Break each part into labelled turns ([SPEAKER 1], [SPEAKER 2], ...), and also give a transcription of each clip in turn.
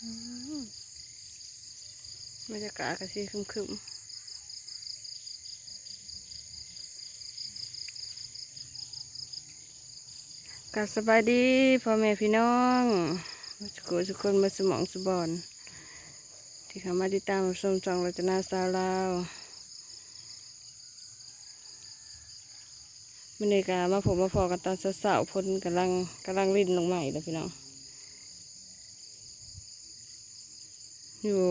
[SPEAKER 1] บรรยากาศก็สีครึมๆกัสบายดีพ่อแม่พี่น้องทุกคนทุคนมาสมองสบอน ที่เข้ามาติดตามชมจองรจนาสาวลาวมันเอกามาผมมาพอกันตอนสาวๆพลกำลังกำลังรินลงใหม่แล้วพี่น้อง อยู่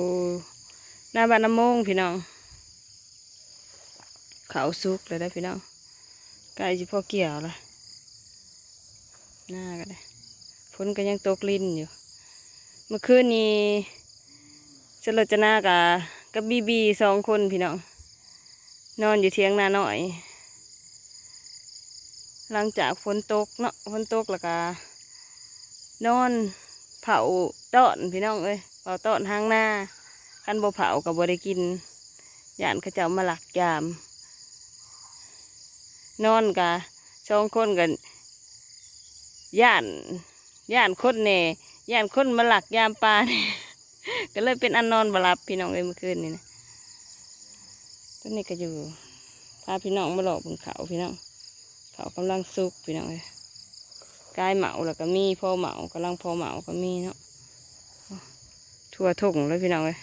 [SPEAKER 1] หน้าบ้านน้ำมงพี่น้องเขาสุกเลยได้พี่น้องใกล้จะพ่อเกี่ยวละหน้าก็ได้ฝนก็ยังตกลิ้นอยู่ เมื่อคืนนี้สลจนากะกับบีบีสองคนพี่น้องนอนอยู่เทียงนาหน่อย หลังจากฝนตกเนาะฝนตกแล้วก็นอนเผาตอนพี่น้องเอ้ย เผาต้อนห้างหน้าคันบ่เผากับบ่ได้กินย่านเขาเจ้ามาหลักยาม นอนกะสองคนกันย่านย่านคนแน่ย่านคนมาหลักยามปลาเนี่ยก็เลยเป็นอันนอนบลับพี่น้องเลยเมื่อคืนนี่นะตอนนี้ก็อยู่พาพี่น้องมาหลอกบนเขาพี่น้องเขากำลังสุกพี่น้องเลยกายเหมาแล้วก็มีพ่อเหมากำลังพ่อเหมาก็มีเนาะ ทั่วทุ่งเลยพี่น้องเลย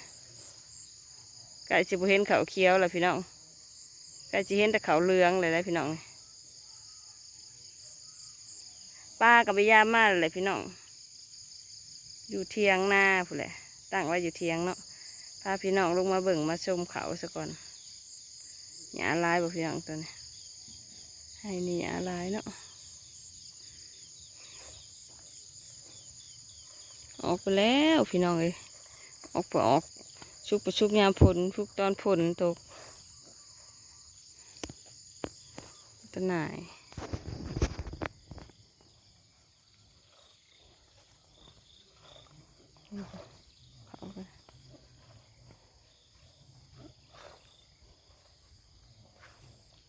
[SPEAKER 1] กายสิบเห็นเขาเขียวแล้วพี่น้องกายจะเห็นแต่เขาเลืองเลยนะพี่น้องป้ากับไปยามาเลยพี่น้อง อยู่เทียงหน้าผู้แหละ ตั้งไว้อยู่เทียงเนาะพาพี่น้องลงมาเบิ่งมาชมเขาซะก่อนหยาลายบ่พี่น้องตัวนี้ให้นี่หยาลายเนาะออกไปแล้วพี่น้องเอ้ย ออกปออกชุกประชุกยามฝนชุกตอนฝนตกต้นไหนาย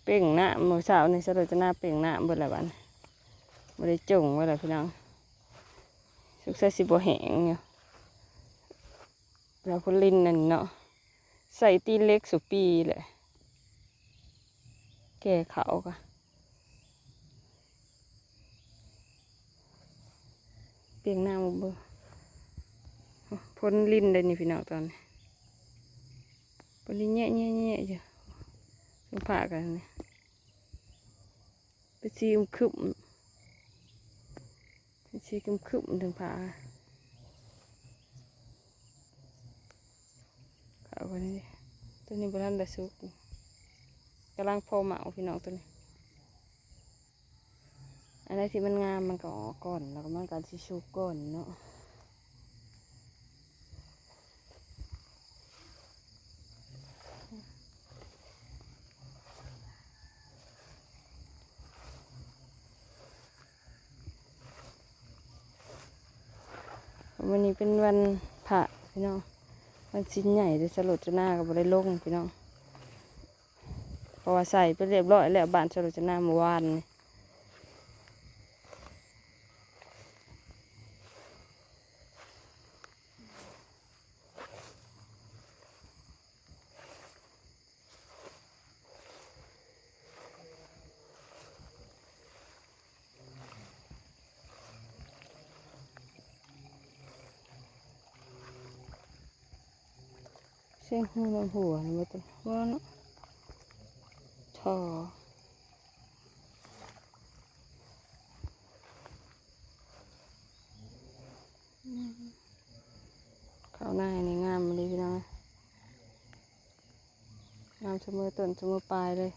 [SPEAKER 1] เป่งหน้ามือสาวในสรุปจะหน้าเป่งหน้าเบิดละบัดนบ่ได้จงไว้ละพี่น้องสุกใส่สิบ่แห้งอยู่ แล้วพุลินนั่นเนาะใส่ตีเล็กสุปีแหละแก่เขากะเป่งหน้ามือเบ่พ้นลินเลยนี่พี่น้องตอนนี้พ้นลินแย่แย่แย่อยู่สงผ่ากันนี่เป็นสีคึมเป็นสีคึมคึมถึงผ่าขา วกว่านี้ตัวนี้บรันได้สุกกำลังพอเหมาพี่น้องตัวนี้อะไรที่มันงามมันก็ออกก่อนแล้วก็มันก็สิสุกก่อนเนาะวันนี้เป็นวันพระพี่น้อง มันชิ้นใหญ่เลยสลดจะหน้ากับบริลงพี่น้องเพราะว่าใส่ไปเรียบร้อยแล้วบ้านสลดจะหน้าเมื่อวานนี่ เสียงหูลำหัวนี่มาตัวว่าเนาะทอข้าวหน้าในงามเลยพี่น้องงามเสมอต้นเสมอปลายเลย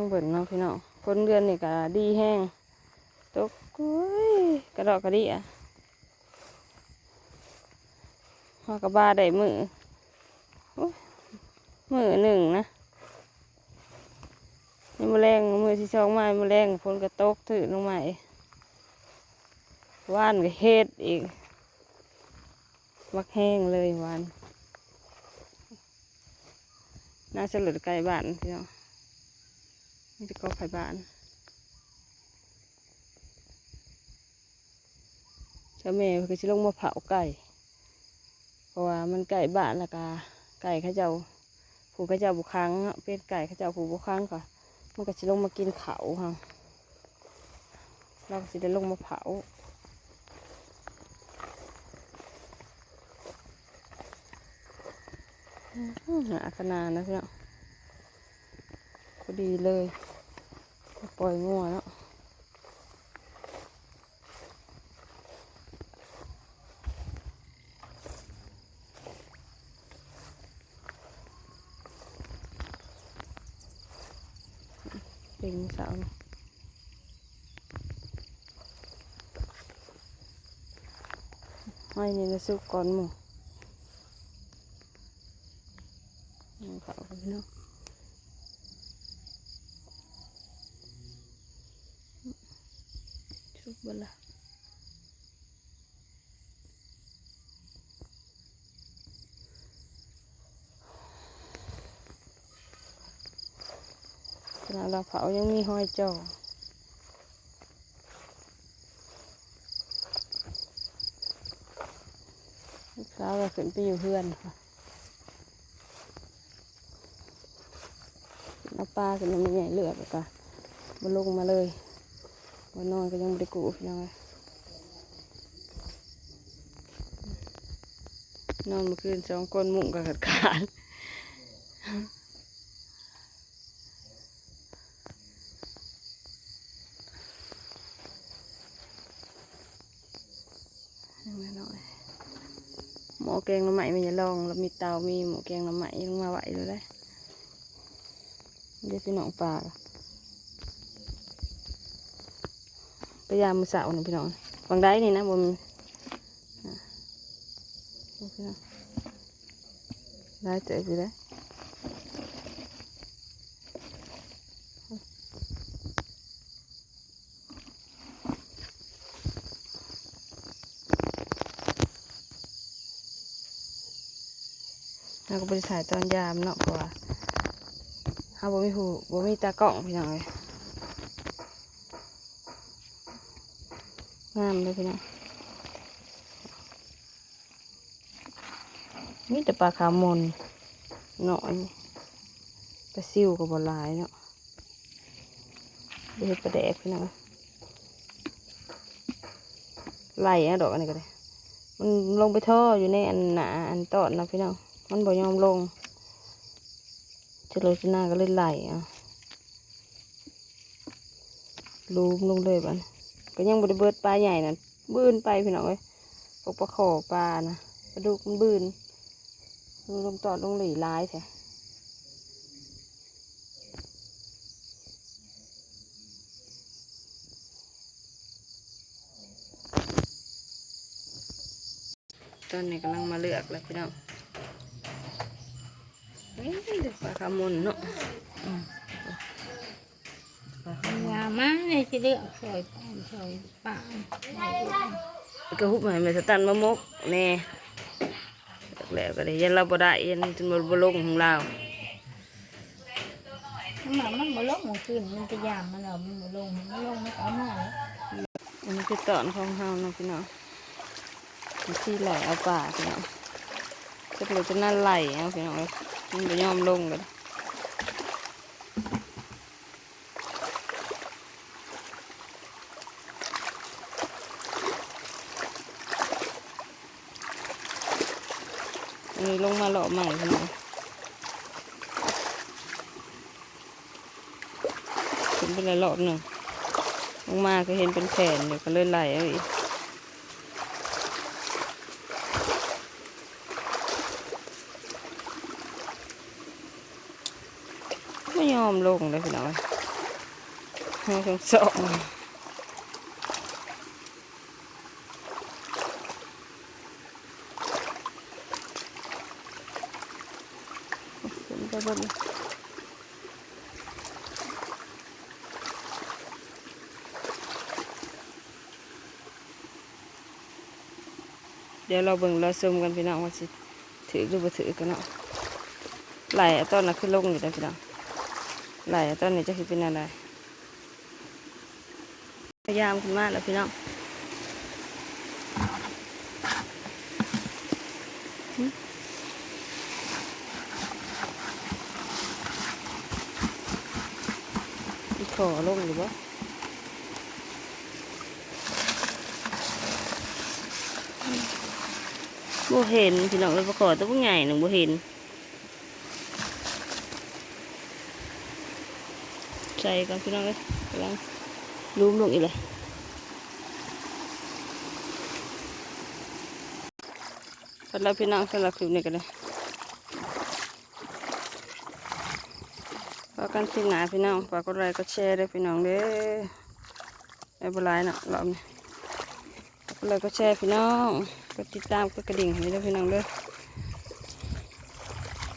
[SPEAKER 1] งเบิ่นเนาะพี่น้องคนเดือนนี่ก็ดีแห้งตกกุ้ยกระดอกกระดิ่ะฮอกระบาได้มือมือหนึ่งนะนี่มือแรงมือที่สองไม้มือแรงฝนกระตกถือลงมาอีกว่านก็เฮ็ดอีกมักแห้งเลยวานน่าจะเหลือไก่บ้านพี่น้อง นี่จะก็ไข่บ้านเจ้าแม่ก็สิลงมาเผาไก่ เพราะว่ามันไก่บ้านละกาไก่เขาเจ้าผู้เขาเจ้าบุครั้งเป็นไก่เขาเจ้าผู้บุครั้งก็มันก็สิลงมากินเขาค่ะเราก็สิได้ลงมาเผาอื้อหาขนาดนะพี่เนาะพอดีเลย ปล่อยงัวเนาะเป็นสานี่ห้อยนี่นะสุกก่อนหมูอืมเขาไปเนาะ ชุบบละขณะเราเผายังมีห้อยจอลูกสาวก็ขึ้นไปอยู่เพื่อนค่ะเอาปลากันม่ใหญ่เลือดก็มาลงมาเลย มานอนก็ยังไม่ได้กูพี่น้องเอ้ยนอนเมื่อคืนสองคนมุ้งกับขาดขาดยังไม่น้อยหมอแกงน้ำไหมมันจะลองแล้วมีเตามีหมูแกงน้ำไหมลงมาไหวเลยได้เดี๋ยวพี่น้องปลา พยายามมือสาวนะพี่น้องบางได้นี่นะบนพี่น้องได้เจอพี่ได้เราก็ไปถ่ายตอนยามเนาะเพราะว่าเฮาบ่มีหูบ่มีตากล้องพี่น้องเลย งามเลยพี่น้องมีแต่ปลาขาวมนหน่อยปลาซิวก็บ่หลายเนาะดี๋ยวเฮ็ดปลาแดกพี่น้องไหลอะดอกอันนี้ก็ได้มันลงไปท่ออยู่ในอันหนาอันตอดนะพี่น้องมันบ่ยอมลงจะโรยหน้าก็เลยไหลอะลูมลงเลยบัน ก็ยังบริเบิดปลาใหญ่น่ะบื้นไปพี่น้องเอ้ยพวกปลาขอปลานะปลาดุกมันบื้นลงลงตอดลงหลีร้ายแท้ตอนนี้กำลังมาเลือกแล้วพี่น้องเอ้ยเด็กปลาขาวมนเนาะ มน
[SPEAKER 2] ว่ามาในสิเลือกซอยป้านซอยป่าน
[SPEAKER 1] ก็หุบให้แม่สตันมะมกแน่แล้วก็ได้ยันเราบ่ได้ยันจนบ่บ่ลงของเรา
[SPEAKER 2] มันมามันบ่ลงมันขึ้นมันจะยามมันเอามันบ่ลงมันลงมันก็เอามาแล้ว
[SPEAKER 1] อันนี้คือตอนของเฮาเนาะพี่น้องที่ไหลเอาป่าพี่น้องก็เลยจะน่าไหลเอาพี่น้องเอ้ยมันบ่ยอมลงกันอัน นี้ลงมาหล่อใหม่พี่น้องขึ้นไปเลอบหนึ่งลงมาก็เห็นเป็นแผ่นเดี๋ยวก็เลยไหลเอาอีกไม่ยอมลงเลยพี่น้อยให้ทั้งสอง ไปบนเดี๋ยวเราเบิ่งเราชมกันพี่น้องว่าสิถือหรือบ่ถือกันเนาะไหลอะต้นน่ะขึ้นลงอยู่ได้อพี่น้องไหลอะต้นนี้จะคือเป็นอะไรพยายามขึ้นมาแล้วพี่น้อง อีขอลงหรือบ่บ่เห็นพี่น้องเลยประกอบตัวพวกใหญ่หนึ่งบ่เห็น ใส่ก่อนพี่น้องเลยกำลังรูมลงอีกเลยสำหรับพี่น้องสำหรับคลิปนี้กันเลยฝา กันทีมหนาพี่น้องฝากกดไลค์กดแชร์ด้วยพี่น้องเด้อไม่เป็นไรนะรอบนี้กดไลค์กดแชร์พี่น้องกดติดตามกดกระดิ่งให้ด้วยพี่น้องเด้อ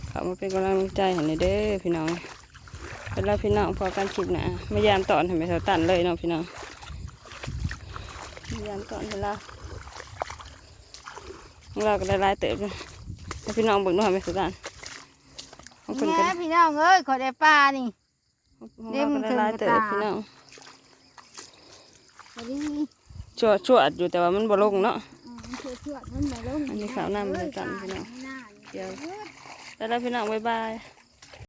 [SPEAKER 1] ข้ามาเป็นกำลังใจให้หน่ยเด้อพี่น้องเวลาพี่น้องพอการคลิปหนะไม่ยามตอนให้ไม่เท่าตันเลยเนาะพี่น้องไม่ยามตอนเวลาเราก็ได้หลายเติบเลยให้พี่น้องบิ่งด้วยไม่เท่าตัน ของคนก็
[SPEAKER 2] แม่พี่น้องเอ้ยขอได้ปลานี่
[SPEAKER 1] ของเราก็ได้หลายเติบพี่น้อง
[SPEAKER 2] พอดี
[SPEAKER 1] ชั่วชั่วๆอยู่แต่ว่ามันบ่ลงเนาะ
[SPEAKER 2] อืมเชื่อเชื่อมันมาลง
[SPEAKER 1] อันนี้ข้าวหน้ามันจะจันพี่น้อง
[SPEAKER 2] หน้า
[SPEAKER 1] เดี๋ยว แล้วพี่น้องบ๊ายบาย